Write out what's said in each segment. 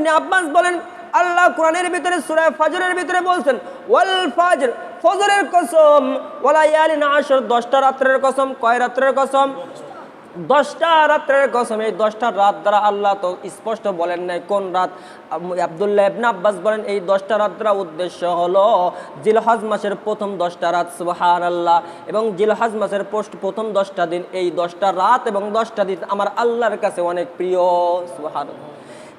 ইবনে আব্বাস বলেন, আল্লাহ কোরআনের ভিতরে, সূরা ফাজরের ভিতরে বলছেন, ওয়াল ফাজর, ফজরের কসম, ওয়ালা ইয়ালিন আশর, দশটা রাত্রের কসম, কয় রাত্রের কসম? দশটা রাত্রের কসম, এই দশটা রাত দ্বারা আল্লাহ তো স্পষ্ট বলেন নাই কোন রাত। আব্দুল্লাহ ইবনে আব্বাস বলেন, এই দশটা রাত দ্বারা উদ্দেশ্য হলো জিলহজ মাসের প্রথম দশটা রাত সুবাহান আল্লাহ এবং জিলহজ মাসের পোস্ট প্রথম দশটা দিন, এই দশটা রাত এবং দশটা দিন আমার আল্লাহর কাছে অনেক প্রিয় সুবাহান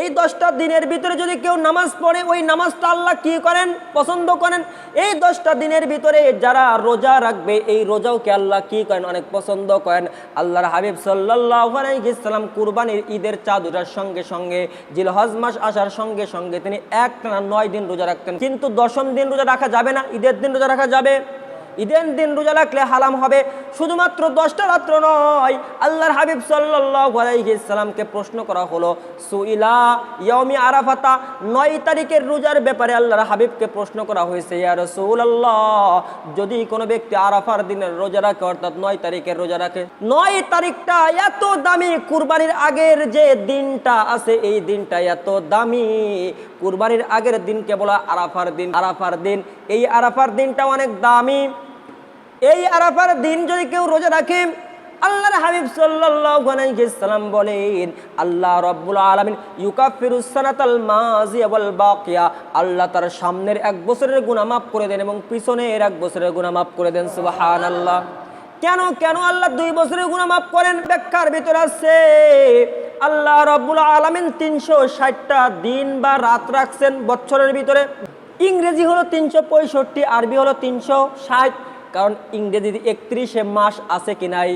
এই দশটা দিনের ভিতরে যদি কেউ নামাজ পড়ে, ওই নামাজটা আল্লাহ কি করেন? পছন্দ করেন। এই দশটা দিনের ভিতরে যারা রোজা রাখবে, এই রোজাওকে আল্লাহ কি করেন? অনেক পছন্দ করেন। আল্লাহর হাবিব সাল্লাম কুরবানির ঈদের চাঁদ চাঁদুটার সঙ্গে সঙ্গে, জিলহজ মাস আসার সঙ্গে সঙ্গে তিনি এক টানা নয় দিন রোজা রাখতেন। কিন্তু দশম দিন রোজা রাখা যাবে না, ঈদের দিন রোজা রাখা যাবে। ঈদের দিন রোজা রাখলে হালাম হবে। শুধুমাত্র দশটা রাত্র নয়, আল্লাহর হাবিব সাল্লাহামকে প্রশ্ন করা হলো, সুইলা ইয়মি আরাফাতা, নয় তারিখের রোজার ব্যাপারে আল্লাহর হাবিবকে প্রশ্ন করা হয়েছে, ইয়া রাসূলুল্লাহ, যদি কোনো ব্যক্তি আরাফার দিনের রোজা রাখে, অর্থাৎ নয় তারিখের রোজা রাখে। নয় তারিখটা এত দামি, কুরবানির আগের যে দিনটা আছে, এই দিনটা এত দামি কুরবানির আগের দিনকে বলা আরাফার দিন আরাফার দিন। এই আরাফার দিনটা অনেক দামি। এই আরাফার দিন যদি কেউ রোজা রাখে, আল্লাহর হাবিব সাল্লাম বলেন, আল্লাহ রাব্বুল আলামিন ইউকাফিরুস সানাতাল মাযিয়া ওয়াল বাকিয়া। আল্লাহ তার সামনের এক বছরের গুনাহ মাফ করে দেন এবং পিছনের এক বছরের গুনাহ মাফ করে দেন। সুবাহান আল্লাহ কেন কেন আল্লাহ দুই বছরের গুনাহ মাফ করেন? ব্যাখ্যার ভিতরে আছে। আল্লাহ রাব্বুল আলামিন তিনশো ষাটটা দিন বা রাত রাখছেন বছরের ভিতরে। ইংরেজি হলো তিনশো পঁয়ষট্টি, আরবি হলো তিনশো ষাট, কারণ ইংরেজিতে একত্রিশে মাস আছে কি নাই?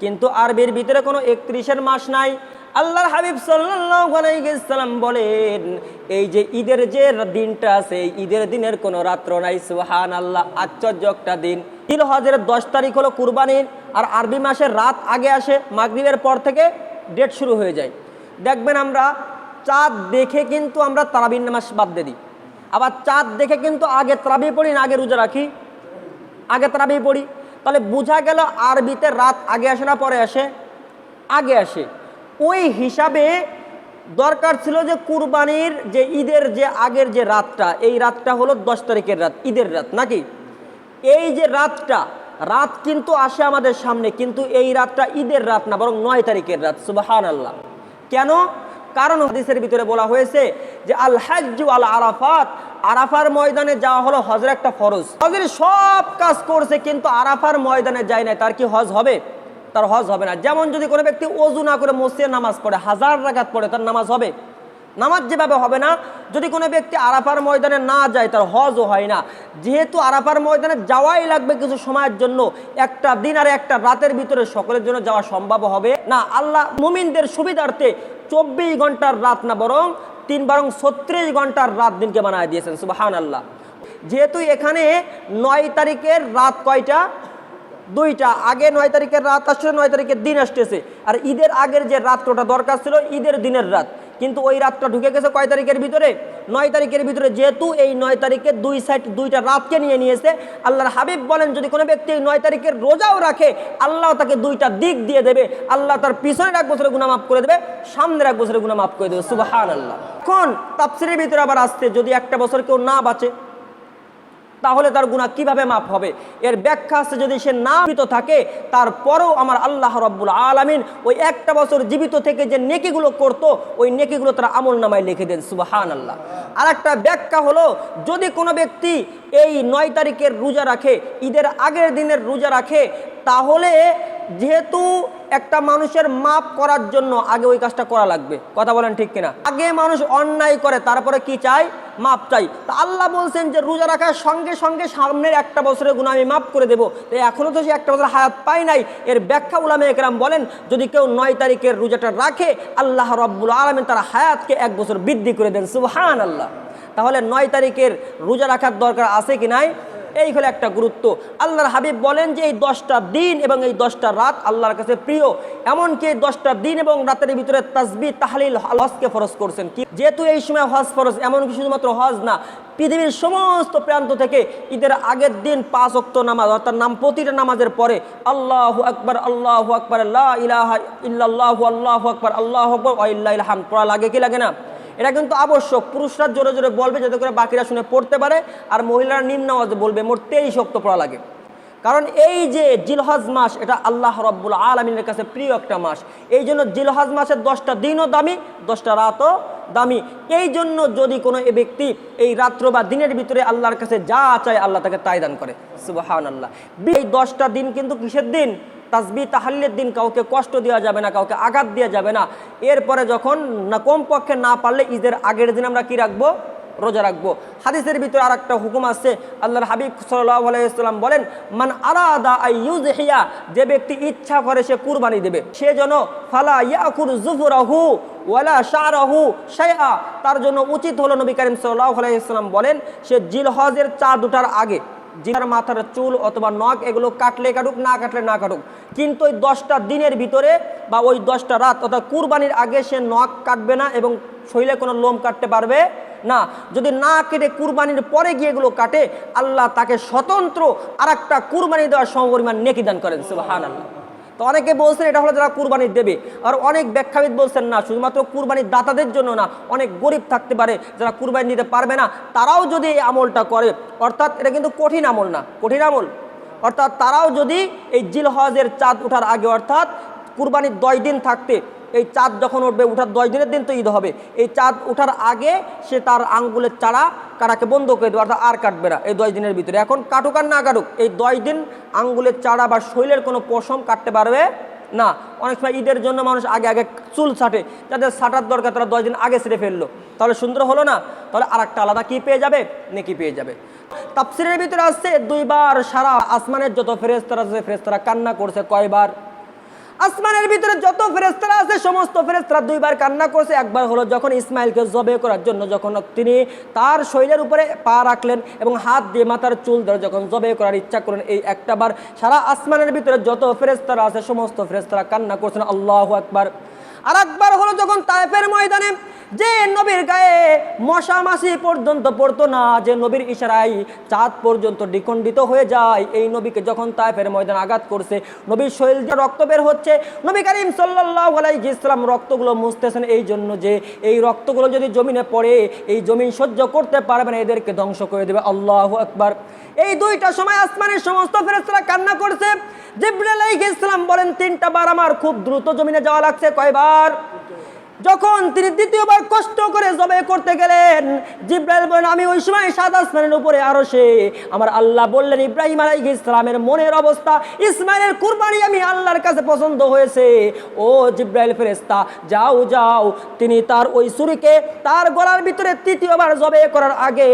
কিন্তু আরবির ভিতরে কোনো একত্রিশের মাস নাই। আল্লাহর হাবিব সাল্লাম বলেন, এই যে ঈদের যে দিনটা আছে ঈদের দিনের কোনো রাত্র নাই সুহান আল্লাহ আশ্চর্য একটা দিন। ইল হজের দশ তারিখ হলো কুরবানির আর আরবি মাসের রাত আগে আসে, মাগরিবের পর থেকে ডেট শুরু হয়ে যায়। দেখবেন আমরা চাঁদ দেখে কিন্তু আমরা তারাবিন নামাজ বাদ দিয়ে দিই। আবার চাঁদ দেখে কিন্তু আগে তারাবি পড়ি না আগে রোজা রাখি। আগে তারাবি পড়ি। তাহলে বোঝা গেল আরবিতে রাত আগে আসে না পরে আসে? আগে আসে। ওই হিসাবে দরকার ছিল যে কুরবানির যে ঈদের যে আগের যে রাতটা, এই রাতটা হলো দশ তারিখের রাত, ঈদের রাত নাকি? এই যে রাতটা রাত কিন্তু আসে আমাদের সামনে, কিন্তু এই রাতটা ঈদের রাত না, বরং নয় তারিখের রাত সুবাহান আল্লাহ কেন? কারণ হাদিসের ভিতরে বলা হয়েছে যে, আল হাজ্জু আল আরাফাত, আরাফার ময়দানে যাওয়া হলো হজের একটা ফরজ। হজের সব কাজ করছে, কিন্তু আরাফার ময়দানে যায় নাই, তার কি হজ হবে? তার হজ হবে না। যেমন যদি কোনো ব্যক্তি অজু না করে মসজিদে নামাজ পড়ে, হাজার রাকাত পড়ে, তার নামাজ হবে। নামাজ যেভাবে হবে না, যদি কোনো ব্যক্তি আরাফার ময়দানে না যায়, তার হজও হয় না। যেহেতু আরাফার ময়দানে যাওয়াই লাগবে কিছু সময়ের জন্য, একটা দিন আর একটা রাতের ভিতরে সকলের জন্য যাওয়া সম্ভব হবে না। আল্লাহ মুমিনদের সুবিধার্থে চব্বিশ ঘণ্টার রাত না, বরং তিন বরং ছত্রিশ ঘণ্টার রাত দিনকে বানায় দিয়েছেন সুবাহান আল্লাহ যেহেতু এখানে নয় তারিখের রাত কয়টা? দুইটা। আগে নয় তারিখের রাত আসছে, নয় তারিখের দিন আসতেছে। আর ঈদের আগের যে রাত্রটা দরকার ছিল, ঈদের দিনের রাত। কিন্তু ওই রাতটা ঢুকে গেছে কয় তারিখের ভিতরে? নয় তারিখের ভিতরে যেহেতু এই নয় তারিখের দুই সাইড দুইটা রাতকে নিয়ে নিয়েছে, আল্লাহর হাবিব বলেন, যদি কোনো ব্যক্তি এই নয় তারিখের রোজাও রাখে, আল্লাহ তাকে দুইটা দিক দিয়ে দেবে। আল্লাহ তার পিছনের এক বছরে গুণা মাফ করে দেবে, সামনের এক বছরে গুণা মাফ করে দেবে। সুবাহান আল্লাহ কোন তাপসিরের ভিতরে আবার আসতে যদি একটা বছর কেউ না বাঁচে তাহলে তার গুণা কীভাবে মাপ হবে? এর ব্যাখ্যা আছে, যদি সে না জীবিত থাকে, তারপরেও আমার আল্লাহ রব্বুল আলমিন ওই একটা বছর জীবিত থেকে যে নেকিগুলো করতো, ওই নেকিগুলো তারা আমল নামায় লিখে দেন সুবাহান আল্লাহ আর একটা ব্যাখ্যা হলো, যদি কোনো ব্যক্তি এই নয় তারিখের রোজা রাখে, ঈদের আগের দিনের রোজা রাখে তাহলে যেহেতু একটা মানুষের মাপ করার জন্য আগে ওই কাজটা করা লাগবে। কথা বলেন ঠিক কিনা? আগে মানুষ অন্যায় করে, তারপরে কি চাই মাপ চাই তা আল্লাহ বলছেন যে রোজা রাখার সঙ্গে সঙ্গে সামনের একটা বছরের গুণ আমি মাফ করে দেবো। তো এখনও তো সে একটা বছর হায়াত পাই নাই। এর ব্যাখ্যা উলামে একরাম বলেন, যদি কেউ নয় তারিখের রোজাটা রাখে, আল্লাহ রব্বুল আলমিন তার হায়াতকে এক বছর বৃদ্ধি করে দেন। সুবহান আল্লাহ তাহলে নয় তারিখের রোজা রাখার দরকার আছে কি নাই? এই হলো একটা গুরুত্ব। আল্লাহর হাবিব বলেন যে এই দশটা দিন এবং এই দশটা রাত আল্লাহর কাছে প্রিয়। এমনকি এই দশটা দিন এবং রাতের ভিতরে তাসবি, তাহলিল, হজকে ফরজ করছেন। কি যেহেতু এই সময় হজ ফরজ, এমনকি শুধুমাত্র হজ না, পৃথিবীর সমস্ত প্রান্ত থেকে ঈদের আগের দিন পাঁচ অক্ত নামাজ, অর্থাৎ নাম প্রতিটা নামাজের পরে আল্লাহ আকবর আল্লাহ আকবর আল্লাহ ইলাহা ইল্লাল্লাহু, আল্লাহু আকবর, আল্লাহ আকবর ইল্লাহ হাম পড়া লাগে কি লাগে না? এটা কিন্তু আবশ্যক। পুরুষরা জোরে জোরে বলবে যাতে করে বাকিরা শুনে পড়তে পারে, আর মহিলারা নিম্ন আওয়াজে বলবে, মোট তেইশ শক্ত পড়া লাগে। কারণ এই যে জিলহজ মাস, এটা আল্লাহ রব্বুল আলমিনের কাছে প্রিয় একটা মাস। এই জন্য জিলহজ মাসের দশটা দিনও দামি, দশটা রাতও দামি। এই জন্য যদি কোনো ব্যক্তি এই রাত্র বা দিনের ভিতরে আল্লাহর কাছে যা চায়, আল্লাহ তাকে তাই দান করে। সুবাহান আল্লাহ এই দশটা দিন কিন্তু কিসের দিন? তাসবি তাহাল্লের দিন কাউকে কষ্ট দেওয়া যাবে না, কাউকে আঘাত দেওয়া যাবে না। এরপরে যখন না কমপক্ষে না পারলে ঈদের আগের দিন আমরা কি রাখব? রোজা রাখব। হাদিসের ভিতরে আর একটা হুকুম আছে। আল্লাহর হাবিব আলাইসাল্লাম বলেন, মান আই ইউজ হিয়া যে ব্যক্তি ইচ্ছা করে সে কুরবানি দেবে। সে যেন ফালা ইয়াকুর জুফুরাহু ওয়ালা শাহরাহু শাইআ। তার জন্য উচিত হলো নবী করিম সাল্লাহ আলাইসাল্লাম বলেন, সে জিলহজের চাঁদ দুটার আগে জিনার মাথার চুল অথবা নখ, এগুলো কাটলে কাটুক, না কাটলে না কাটুক। কিন্তু ওই দশটা দিনের ভিতরে বা ওই দশটা রাত, অর্থাৎ কুরবানির আগে সে নখ কাটবে না এবং শরীরে কোনো লোম কাটতে পারবে না। যদি না কেটে কুরবানির পরে গিয়ে এগুলো কাটে, আল্লাহ তাকে স্বতন্ত্র আর একটা কুরবানি দেওয়ার সমপরিমাণ নেকি দান করেন সুবাহ আল্লাহ তো অনেকে বলছেন এটা হলো যারা কুরবানি দেবে। আর অনেক ব্যাখ্যাবিদ বলছেন না, শুধুমাত্র কুরবানির দাতাদের জন্য না, অনেক গরিব থাকতে পারে যারা কুরবানি নিতে পারবে না। তারাও যদি এই আমলটা করে, অর্থাৎ এটা কিন্তু কঠিন আমল না, কঠিন আমল। অর্থাৎ তারাও যদি এই জিল হজের চাঁদ ওঠার আগে, অর্থাৎ কুরবানির দশ দিন থাকতে এই চাঁদ যখন উঠবে, উঠার দশ দিনের দিন তো ঈদ হবে। এই চাঁদ উঠার আগে সে তার আঙ্গুলের চারা কাটাকে বন্ধ করে দেবে, অর্থাৎ আর কাটবে না এই দশ দিনের ভিতরে। এখন কাটুক আর না কাটুক, এই দশ দিন আঙ্গুলের চারা বা শৈলের কোনো পশম কাটতে পারবে না। অনেক সময় ঈদের জন্য মানুষ আগে আগে চুল ছাটে যাদের ছাটার দরকার, তারা দশ দিন আগে সেরে ফেলল। তাহলে সুন্দর হলো না? তাহলে আর একটা আলাদা কী পেয়ে যাবে? নেকি পেয়ে যাবে। তাপসিরের ভিতরে আসছে, দুইবার সারা আসমানের যত ফেরেস্তারা আছে ফেরেস্তারা কান্না করছে কয়বার? আসমানের ভিতরে যত ফেরেস্তারা আছে, সমস্ত ফেরেস্তারা দুইবার কান্না করছে। একবার হলো যখন ইসমাইলকে জবে করার জন্য যখন তিনি তার শরীরের উপরে পা রাখলেন এবং হাত দিয়ে মাথার চুল ধরে যখন জবে করার ইচ্ছা করেন এই একটাবার সারা আসমানের ভিতরে যত ফেরেস্তারা আছে, সমস্ত ফেরেস্তারা কান্না করছেন। আল্লাহ একবার আর একবার হলো যখন তাইফের ময়দানে, যে নবীর গায়ে মশা মাসি পর্যন্ত পড়তো না, যে নবীর ইশারায় চাঁদ পর্যন্ত দ্বিখণ্ডিত হয়ে যায়, এই নবীকে যখন তাইফের ময়দান আঘাত করছে, নবীর শরীর দিয়ে রক্ত বের হচ্ছে, নবী করিম সাল্লাহ ইসলাম রক্তগুলো মুছতেছেন এই জন্য যে, এই রক্তগুলো যদি জমিনে পড়ে, এই জমিন সহ্য করতে পারবে না, এদেরকে ধ্বংস করে দেবে। আল্লাহ আকবার। এই দুইটা সময় আসমানের সমস্ত ফেরেস্তারা কান্না করছে। জিব্রাইল আলাইহিস সালাম বলেন, তিনটা বার আমার খুব দ্রুত জমিনে যাওয়া লাগছে, কয়বার? আমার যখন তিনি দ্বিতীয়বার কষ্ট করে জবে করতে গেলেন, জিব্রাইল বলেন, আমি ওই সময় সাত আসমানের উপরে আরও সে আমার আল্লাহ বললেন, ইব্রাহিম আলাইহ ইসলামের মনের অবস্থা, ইসমাইলের কুরবানি আমি আল্লাহর কাছে পছন্দ হয়েছে। ও জিব্রাইল ফেরেস্তা যাও যাও। তিনি তার ওই সুরিকে তার গলার ভিতরে তৃতীয়বার জবে করার আগে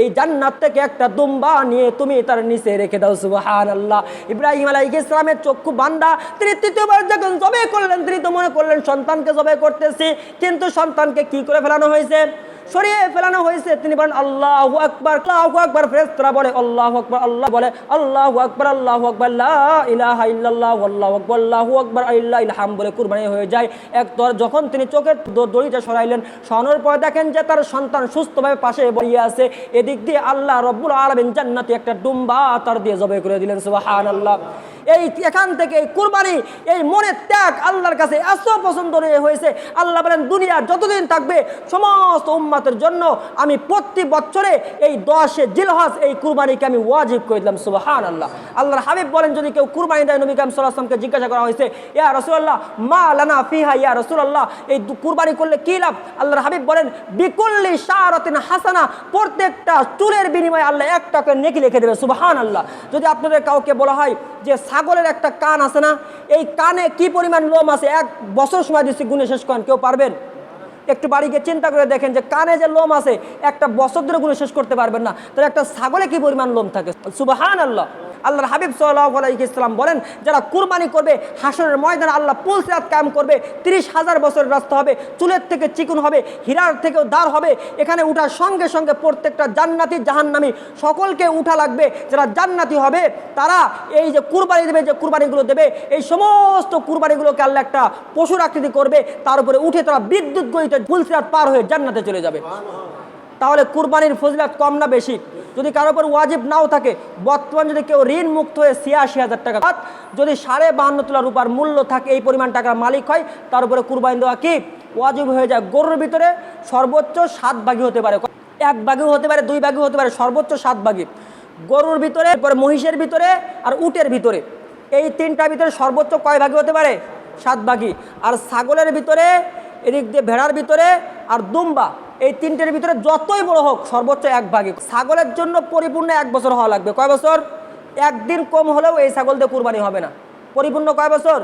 এই জান্নাত থেকে একটা দুম্বা নিয়ে তুমি তার নিচে রেখে দাও সুবাহান আল্লাহ ইব্রাহিম আলাইহ ইসলামের চক্ষু বান্দা। তিনি তৃতীয়বার যখন জবে করলেন, তিনি তো মনে করলেন সন্তানকে জবে করতেছি। কিন্তু সন্তানকে কি করে ফেলানো হয়েছে? সরিয়ে ফেলানো হয়েছে। তিনি বলেন, আল্লাহ আকবর আল্লাহ আকবর। ফেরেস্তারা বলে, আল্লাহ আকবর, আল্লাহ বলে, আল্লাহ আকবর আল্লাহ আকবর ইলাহা ইল্লাল্লাহ, আল্লাহু আকবর আল্লাহু আকবর আল্লাহ ইলহাম বলে কুরবানি হয়ে যায়। এক তর যখন তিনি চোখের দড়িটা সরাইলেন, সরানোর পর দেখেন যে তার সন্তান সুস্থভাবে পাশে বলিয়ে আছে। এদিক দিয়ে আল্লাহ রব্বুল আলমিন জান্নাতি একটা ডুম্বা তার দিয়ে জবে করে দিলেন, সুবহানাল্লাহ। এই এখান থেকে এই কুরবানি, এই মনের ত্যাগ আল্লাহর কাছে এত পছন্দনীয় হয়েছে। আল্লাহ বলেন, দুনিয়া যতদিন থাকবে, সমস্ত উম্মাতের জন্য আমি প্রতি বছরে এই দশে জিলহজ এই কুরবানিকে আমি ওয়াজিব করে দিলাম। সুবাহান আল্লাহ আল্লাহর হাবিব বলেন, যদি কেউ কুরবানি দেয়, নবী কাম সাল্লাহামকে জিজ্ঞাসা করা হয়েছে, ইয়া রসুল্লাহ মা লানা ফিহা, ইয়া রসুল্লাহ এই কুরবানি করলে কি লাভ? আল্লাহর হাবিব বলেন, বিকুল্লি শাহরতিন হাসানা, প্রত্যেকটা চুলের বিনিময়ে আল্লাহ এক টাকা নেকি লিখে দেবে। সুবাহান আল্লাহ যদি আপনাদের কাউকে বলা হয় যে ছাগলের একটা কান আছে না, এই কানে কি পরিমাণ লোম আছে, এক বছর সময় দিচ্ছি গুনে শেষ করেন, কেউ পারবেন? একটু বাড়িকে চিন্তা করে দেখেন যে কানে যে লোম আছে, একটা বছর ধরে গুনে শেষ করতে পারবেন না, তাহলে একটা ছাগলে কি পরিমাণ লোম থাকে? সুবাহান আল্লাহ আল্লাহর হাবিব সাল্লাম বলেন যারা কুরবানি করবে হাসরের ময়দানে আল্লাহ পুলসিরাত কায়েম করবে তিরিশ হাজার বছরের রাস্তা হবে চুলের থেকে চিকুন হবে হীরার থেকেও দাঁড় হবে এখানে উঠার সঙ্গে সঙ্গে প্রত্যেকটা জান্নাতি জাহান্নামি সকলকে উঠা লাগবে যারা জান্নাতি হবে তারা এই যে কুরবানি দেবে যে কুরবানিগুলো দেবে এই সমস্ত কুরবানিগুলোকে আল্লাহ একটা পশুর আকৃতি করবে তার উপরে উঠে তারা বিদ্যুৎ গড়িতে ফুলসিরাত পার হয়ে জান্নাতে চলে যাবে। তাহলে কুরবানির ফজিলাত কম না বেশি? যদি কারও উপর ওয়াজিব নাও থাকে, বর্তমান যদি কেউ ঋণ মুক্ত হয়ে ছিয়াশি হাজার টাকা যদি সাড়ে বাহান্ন তোলা রূপার মূল্য থাকে, এই পরিমাণ টাকার মালিক হয়, তার উপরে কুরবানি দেওয়া কি? ওয়াজিব হয়ে যায় গরুর ভিতরে সর্বোচ্চ সাত ভাগই হতে পারে। এক ভাগও হতে পারে, দুই ভাগও হতে পারে, সর্বোচ্চ সাত ভাগই। গরুর ভিতরে পরে মহিষের ভিতরে আর উটের ভিতরে। এই তিনটার ভিতরে সর্বোচ্চ কয় ভাগই হতে পারে? সাত ভাগই। আর ছাগলের ভিতরে, এদিক দিয়ে ভেড়ার ভিতরে আর দুম্বা। এই তিনটের ভিতরে যতই বড় হোক, সর্বোচ্চ এক ভাগে ছাগলের জন্য পরিপূর্ণ এক বছর হওয়া লাগবে। কয় বছর? একদিন কম হলেও এই ছাগল দিয়ে কুরবানি হবে না। পরিপূর্ণ কয় বছর?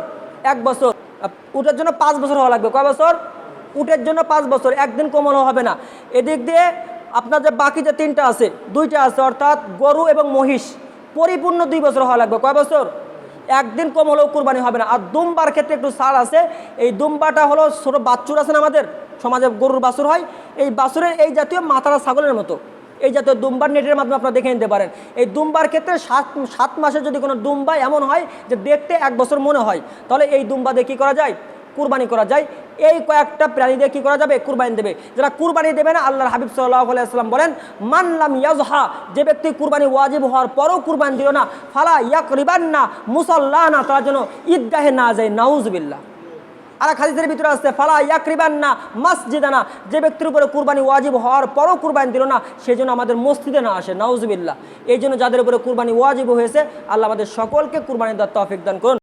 এক বছর। উটের জন্য পাঁচ বছর হওয়া লাগবে। কয় বছর? উটের জন্য পাঁচ বছর। একদিন কম হলেও হবে না। এদিক দিয়ে আপনার যে বাকি যে তিনটা আছে, দুইটা আছে, অর্থাৎ গরু এবং মহিষ, পরিপূর্ণ দুই বছর হওয়া লাগবে। কয় বছর? একদিন কম হলেও কুরবানি হবে না। আর দুম্বার ক্ষেত্রে একটু ছাড় আছে। এই দুম্বাটা হলো ছোটো বাচ্চুর আছে না আমাদের? সমাজে গরুর বাছুর হয়, এই বাছুরের এই জাতীয় মাথারা ছাগলের মতো। এই জাতীয় দুম্বার নেটের মাধ্যমে আপনারা দেখে নিতে পারেন। এই দুম্বার ক্ষেত্রে সাত সাত মাসে যদি কোনো দুম্বা এমন হয় যে দেখতে এক বছর মনে হয়, তাহলে এই দুম্বা দিয়ে কী করা যায়? কুরবানি করা যায়। এই কয়েকটা প্রাণী দিয়ে কী করা যাবে? কুরবানি দেবে। যারা কুরবানি দেবে না, আল্লাহর হাবিব সাল্লাহ আলাইসাল্লাম বলেন মানলাম ইয়াজহা যে ব্যক্তি কুরবানি ওয়াজিব হওয়ার পরও কুরবানি দিল না, ফালা ইয়াক রিবান না মুসল্লাহ না তার জন্য ঈদগাহে না যায় নাউজবিল্লা আর এক হাদিসের ভিতরে আসছে ফালা ইয়াকরিবান না মসজিদানা, যে ব্যক্তির উপরে কুরবানি ওয়াজিব হওয়ার পরও কুরবানি দিল না সেই জন্য আমাদের মসজিদে না আসে নাউজবিল্লা এই জন্য যাদের উপরে কুরবানি ওয়াজিব হয়েছে, আল্লাহ আমাদের সকলকে কুরবানি দেওয়ার তফিক দান করুন।